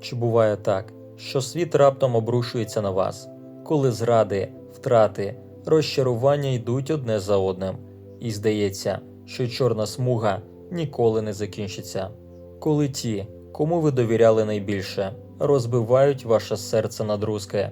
Чи буває так, що світ раптом обрушується на вас, коли зради, втрати, розчарування йдуть одне за одним, і здається, що чорна смуга ніколи не закінчиться. Коли ті, кому ви довіряли найбільше, розбивають ваше серце на друзки,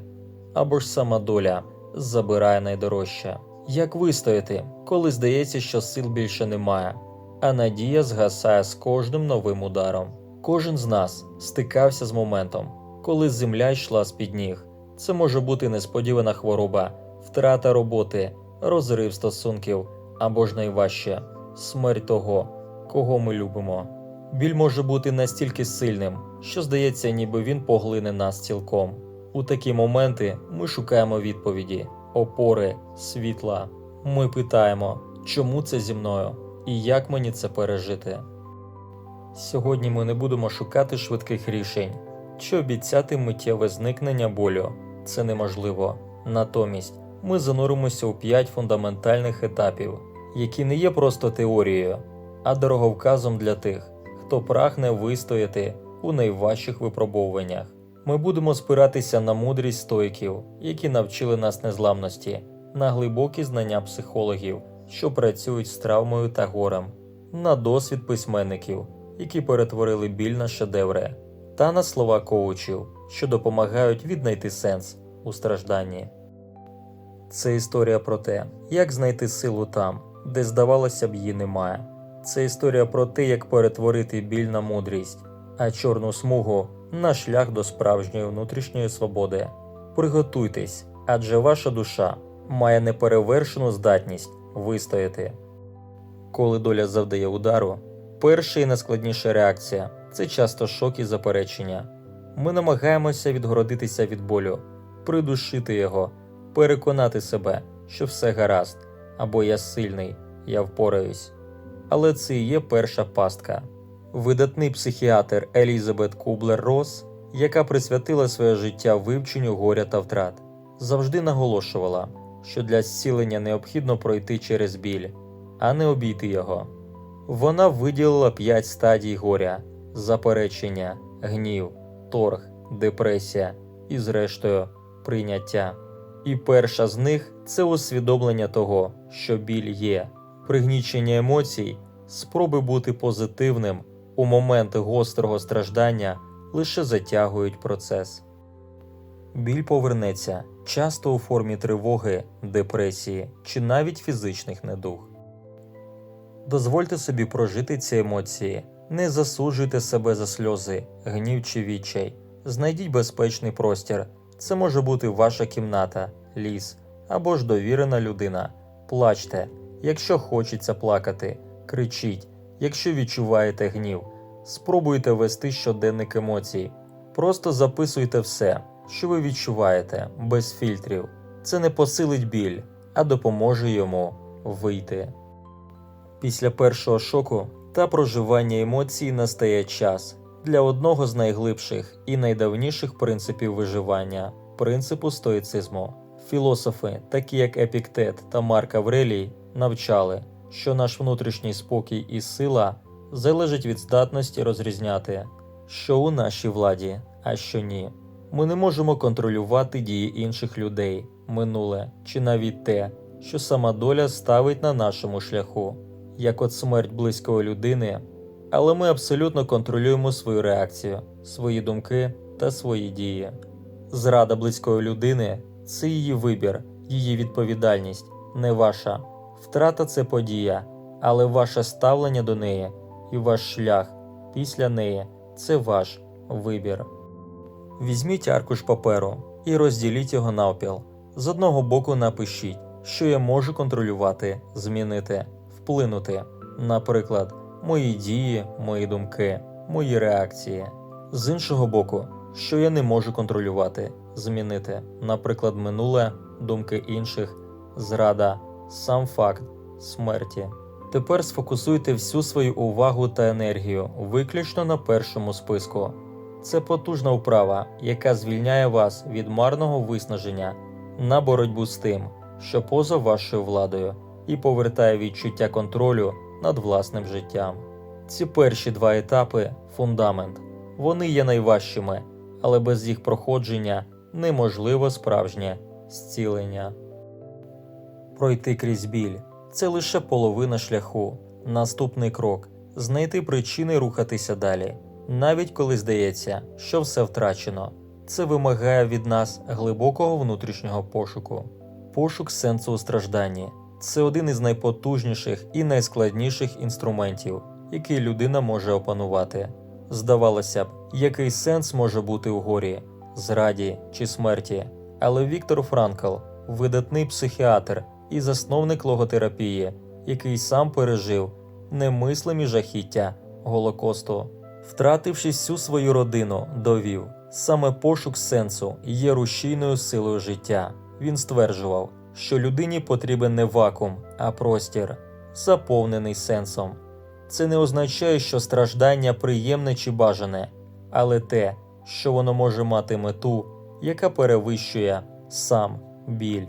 або ж сама доля забирає найдорожче. Як вистояти, коли здається, що сил більше немає, а надія згасає з кожним новим ударом? Кожен з нас стикався з моментом, коли земля йшла з під ніг. Це може бути несподівана хвороба, втрата роботи, розрив стосунків або ж найважче смерть того, кого ми любимо. Біль може бути настільки сильним, що здається, ніби він поглине нас цілком. У такі моменти ми шукаємо відповіді, опори, світла. Ми питаємо, чому це зі мною і як мені це пережити. Сьогодні ми не будемо шукати швидких рішень чи обіцяти миттєве зникнення болю. Це неможливо. Натомість ми зануримося у п'ять фундаментальних етапів, які не є просто теорією, а дороговказом для тих, хто прагне вистояти у найважчих випробовуваннях. Ми будемо спиратися на мудрість стоїків, які навчили нас незламності, на глибокі знання психологів, що працюють з травмою та горем, на досвід письменників, які перетворили біль на шедеври, та на слова коучів, що допомагають віднайти сенс у стражданні. Це історія про те, як знайти силу там, де здавалося б її немає. Це історія про те, як перетворити біль на мудрість, а чорну смугу на шлях до справжньої внутрішньої свободи. Приготуйтесь, адже ваша душа має неперевершену здатність вистояти. Коли доля завдає удару, перша і найскладніша реакція це часто шок і заперечення. Ми намагаємося відгородитися від болю, придушити його, переконати себе, що все гаразд, або я сильний, я впораюсь. Але це і є перша пастка. Видатний психіатр Елізабет Кублер Рос, яка присвятила своє життя вивченню горя та втрат, завжди наголошувала, що для зцілення необхідно пройти через біль, а не обійти його. Вона виділила п'ять стадій горя: заперечення, гнів, торг, депресія і, зрештою, прийняття. І перша з них це усвідомлення того, що біль є, пригнічення емоцій, спроби бути позитивним у момент гострого страждання лише затягують процес. Біль повернеться часто у формі тривоги, депресії чи навіть фізичних недуг. Дозвольте собі прожити ці емоції, не засуджуйте себе за сльози, гнів чи відчай. Знайдіть безпечний простір. Це може бути ваша кімната, ліс або ж довірена людина. Плачте, якщо хочеться плакати, кричіть, якщо відчуваєте гнів. Спробуйте вести щоденник емоцій. Просто записуйте все, що ви відчуваєте, без фільтрів. Це не посилить біль, а допоможе йому вийти. Після першого шоку та проживання емоцій настає час для одного з найглибших і найдавніших принципів виживання принципу стоїцизму. Філософи, такі як Епіктет та Марк Аврелій, навчали, що наш внутрішній спокій і сила залежать від здатності розрізняти, що у нашій владі, а що ні. Ми не можемо контролювати дії інших людей, минуле чи навіть те, що сама доля ставить на нашому шляху, як от смерть близької людини, але ми абсолютно контролюємо свою реакцію, свої думки та свої дії. Зрада близької людини це її вибір, її відповідальність, не ваша. Втрата це подія, але ваше ставлення до неї і ваш шлях після неї це ваш вибір. Візьміть аркуш паперу і розділіть його навпіл. З одного боку напишіть, що я можу контролювати, змінити, вплинути, наприклад, мої дії, мої думки, мої реакції. З іншого боку, що я не можу контролювати, змінити, наприклад, минуле, думки інших, зрада, сам факт смерті. Тепер сфокусуйте всю свою увагу та енергію виключно на першому списку. Це потужна вправа, яка звільняє вас від марного виснаження на боротьбу з тим, що поза вашою владою, і повертає відчуття контролю над власним життям. Ці перші два етапи фундамент. Вони є найважчими, але без їх проходження неможливо справжнє зцілення. Пройти крізь біль це лише половина шляху. Наступний крок знайти причини рухатися далі, навіть коли здається, що все втрачено. Це вимагає від нас глибокого внутрішнього пошуку. Пошук сенсу у стражданні це один із найпотужніших і найскладніших інструментів, який людина може опанувати. Здавалося б, який сенс може бути у горі, зраді чи смерті. Але Віктор Франкл, видатний психіатр і засновник логотерапії, який сам пережив немислимі жахіття Голокосту, втративши всю свою родину, довів саме пошук сенсу є рушійною силою життя. Він стверджував, що людині потрібен не вакуум, а простір, заповнений сенсом. Це не означає, що страждання приємне чи бажане, але те, що воно може мати мету, яка перевищує сам біль.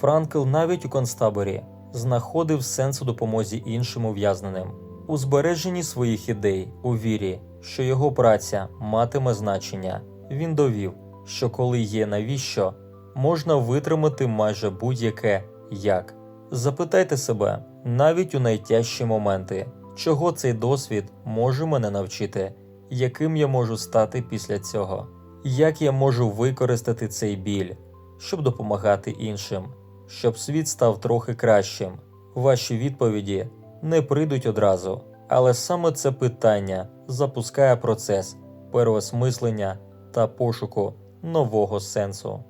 Франкл навіть у концтаборі знаходив сенс у допомозі іншим ув'язненим, у збереженні своїх ідей, у вірі, що його праця матиме значення. Він довів, що коли є навіщо, можна витримати майже будь-яке як. Запитайте себе навіть у найтяжчі моменти, чого цей досвід може мене навчити, яким я можу стати після цього, як я можу використати цей біль, щоб допомагати іншим, щоб світ став трохи кращим. Ваші відповіді не прийдуть одразу, але саме це питання запускає процес переосмислення та пошуку нового сенсу.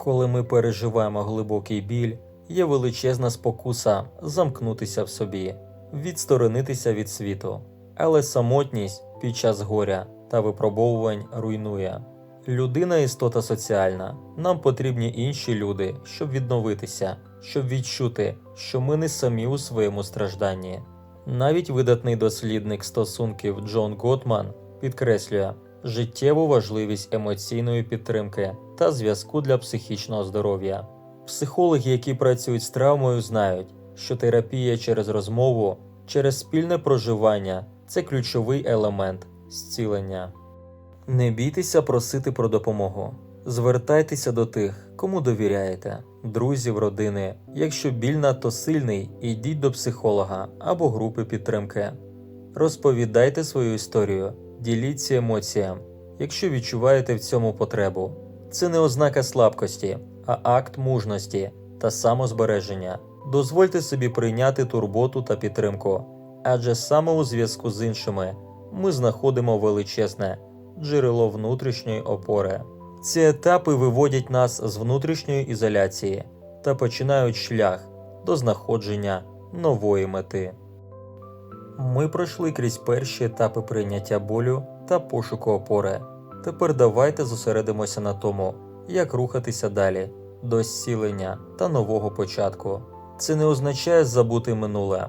Коли ми переживаємо глибокий біль, є величезна спокуса замкнутися в собі, відсторонитися від світу, але самотність під час горя та випробовувань руйнує. Людина істота соціальна. Нам потрібні інші люди, щоб відновитися, щоб відчути, що ми не самі у своєму стражданні. Навіть видатний дослідник стосунків Джон Готман підкреслює життєву важливість емоційної підтримки та зв'язку для психічного здоров'я. Психологи, які працюють з травмою, знають, що терапія через розмову, через спільне проживання це ключовий елемент зцілення. Не бійтеся просити про допомогу. Звертайтеся до тих, кому довіряєте, друзів, родини. Якщо біль надто сильний, йдіть до психолога або групи підтримки. Розповідайте свою історію, діліться емоціям, якщо відчуваєте в цьому потребу. Це не ознака слабкості, а акт мужності та самозбереження. Дозвольте собі прийняти турботу та підтримку, адже саме у зв'язку з іншими ми знаходимо величезне джерело внутрішньої опори. Ці етапи виводять нас з внутрішньої ізоляції та починають шлях до знаходження нової мети. Ми пройшли крізь перші етапи прийняття болю та пошуку опори. Тепер давайте зосередимося на тому, як рухатися далі до зцілення та нового початку. Це не означає забути минуле,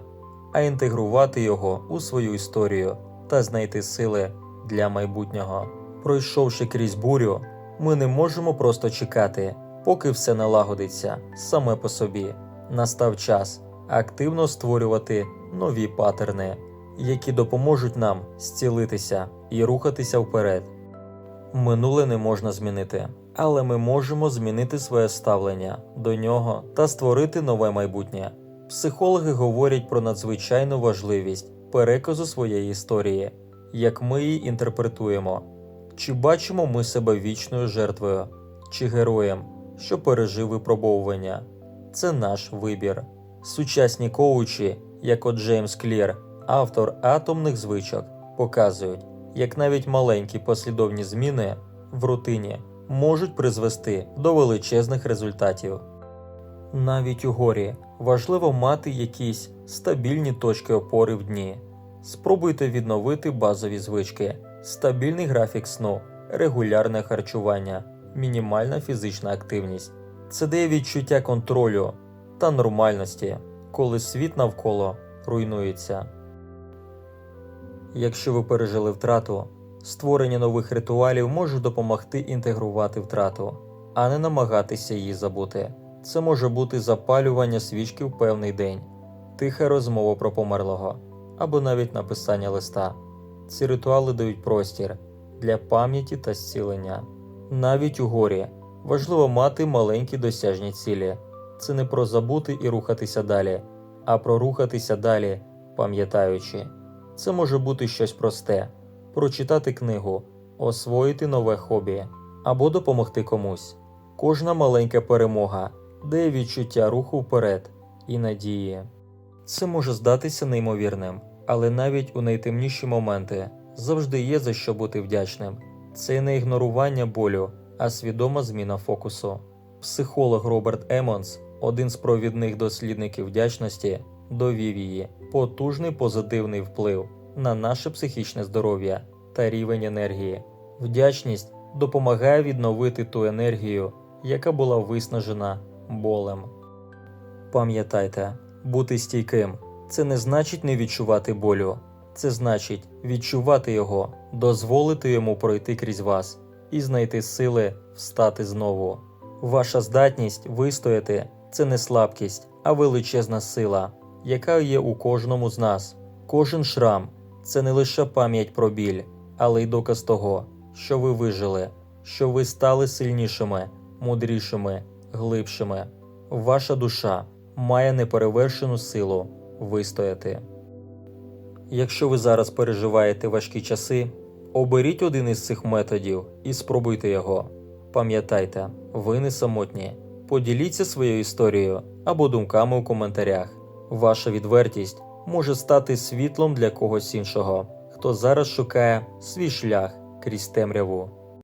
а інтегрувати його у свою історію та знайти сили для майбутнього. Пройшовши крізь бурю, ми не можемо просто чекати, поки все налагодиться саме по собі. Настав час активно створювати нові паттерни, які допоможуть нам зцілитися і рухатися вперед. Минуле не можна змінити, але ми можемо змінити своє ставлення до нього та створити нове майбутнє. Психологи говорять про надзвичайну важливість переказу своєї історії, як ми її інтерпретуємо. Чи бачимо ми себе вічною жертвою, чи героєм, що пережив випробовування? Це наш вибір. Сучасні коучі, як от Джеймс Клір, автор атомних звичок, показують, як навіть маленькі послідовні зміни в рутині можуть призвести до величезних результатів. Навіть у горі важливо мати якісь стабільні точки опори в дні. Спробуйте відновити базові звички, стабільний графік сну, регулярне харчування, мінімальна фізична активність. Це дає відчуття контролю та нормальності, коли світ навколо руйнується. Якщо ви пережили втрату, створення нових ритуалів може допомогти інтегрувати втрату, а не намагатися її забути. Це може бути запалювання свічки в певний день, тиха розмова про померлого або навіть написання листа. Ці ритуали дають простір для пам'яті та зцілення. Навіть у горі важливо мати маленькі досяжні цілі. Це не про забути і рухатися далі, а про рухатися далі, пам'ятаючи. Це може бути щось просте: прочитати книгу, освоїти нове хобі або допомогти комусь. Кожна маленька перемога дає відчуття руху вперед і надії. Це може здатися неймовірним, але навіть у найтемніші моменти завжди є за що бути вдячним. Це не ігнорування болю, а свідома зміна фокусу. Психолог Роберт Емонс, один з провідних дослідників вдячності, довів її потужний позитивний вплив на наше психічне здоров'я та рівень енергії. Вдячність допомагає відновити ту енергію, яка була виснажена болем. Пам'ятайте, бути стійким це не значить не відчувати болю, це значить відчувати його, дозволити йому пройти крізь вас і знайти сили встати знову. Ваша здатність вистояти це не слабкість, а величезна сила, яка є у кожному з нас. Кожен шрам це не лише пам'ять про біль, але й доказ того, що ви вижили, що ви стали сильнішими, мудрішими, глибшими. Ваша душа має неперевершену силу вистояти. Якщо ви зараз переживаєте важкі часи, оберіть один із цих методів і спробуйте його. Пам'ятайте, ви не самотні. Поділіться своєю історією або думками у коментарях. Ваша відвертість може стати світлом для когось іншого, хто зараз шукає свій шлях крізь темряву.